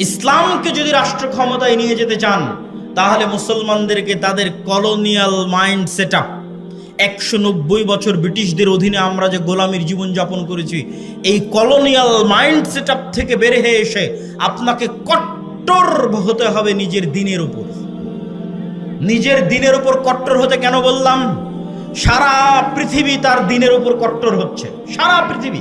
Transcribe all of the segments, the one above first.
ইসলামকে যদি রাষ্ট্র ক্ষমতায় নিয়ে যেতে চান, তাহলে মুসলমানদেরকে তাদের কলোনিয়াল মাইন্ড সেট আপ একশো নব্বই বছর ব্রিটিশদের অধীনে আমরা যে গোলামীর জীবনযাপন করেছি, এই কলোনিয়াল মাইন্ড সেট আপ থেকে বের হয়ে এসে আপনাকে কট্টর হতে হবে নিজের দিনের উপর। নিজের দিনের উপর কট্টর হতে কেন বললাম? সারা পৃথিবী তার দিনের উপর কট্টর হচ্ছে। সারা পৃথিবী।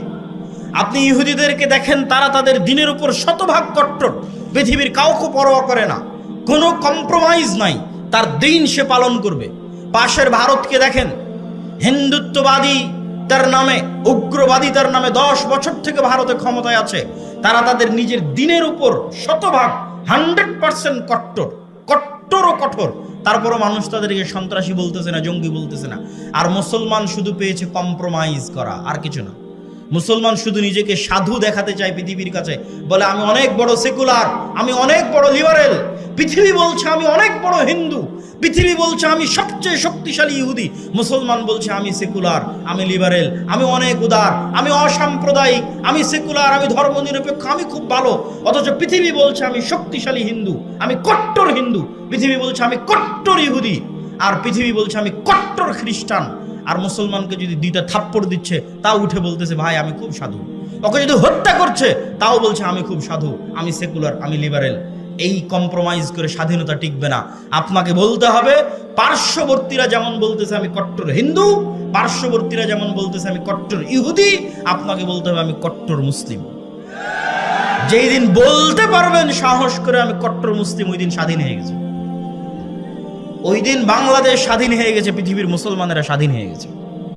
আপনি ইহুদিদেরকে দেখেন, তারা তাদের দিনের উপর শতভাগ কট্টর। পৃথিবীর কাউকে পরোয়া করে না। কোনো কম্প্রোমাইজ নাই। তার দিন সে পালন করবে। পাশের ভারতকে দেখেন, হিন্দুত্ববাদী তার নামে, উগ্রবাদী তার নামে দশ বছর থেকে ভারতে ক্ষমতায় আছে। তারা তাদের নিজের দিনের উপর শতভাগ, হান্ড্রেড পার্সেন্ট কট্টর। কট্টর ও কঠোর। তারপরও মানুষ তাদেরকে সন্ত্রাসী বলতেছে না, জঙ্গি বলতেছে না। আর মুসলমান শুধু পেয়েছে কম্প্রোমাইজ করা, আর কিছু না। মুসলমান শুধু নিজেকে সাধু দেখাতে চায় পৃথিবীর কাছে। বলে, আমি অনেক বড় সেকুলার, আমি অনেক বড় লিবারেল। পৃথিবী বলছে আমি অনেক বড় হিন্দু। পৃথিবী বলছে আমি সবচেয়ে শক্তিশালী ইহুদি। মুসলমান বলছে, আমি সেকুলার, আমি লিবারেল, আমি অনেক উদার, আমি অসাম্প্রদায়িক, আমি সেকুলার, আমি ধর্ম ধর্মনিরপেক্ষ, আমি খুব ভালো। অথচ পৃথিবী বলছে আমি শক্তিশালী হিন্দু, আমি কট্টর হিন্দু। পৃথিবী বলছে আমি কট্টর ইহুদি। আর পৃথিবী বলছে আমি কট্টর খ্রিস্টান। আর মুসলমানকে যদি দুইটা থাপ্পড় দিচ্ছে, তাও উঠে বলতেছে, ভাই, আমি খুব সাধু। ওকে যদি হত্যা করছে, তাও বলছে, আমি খুব সাধু, আমি সেকুলার, আমি লিবারেল। এই কম্প্রোমাইজ করে স্বাধীনতা টিকবে না। আপনাকে বলতে হবে, পার্শ্ববর্তীরা যেমন বলতেছে, আমি কট্টর হিন্দু। পার্শ্ববর্তীরা যেমন বলতেছে, আমি কট্টর ইহুদি। আপনাকে বলতে হবে, আমি কট্টর মুসলিম। যেই দিন বলতে পারবেন সাহস করে, আমি কট্টর মুসলিম, ওই দিন স্বাধীন হয়ে গেছে। ওই দিন বাংলাদেশ স্বাধীন হয়ে গেছে পৃথিবীর মুসলমানেরা স্বাধীন হয়ে গেছে।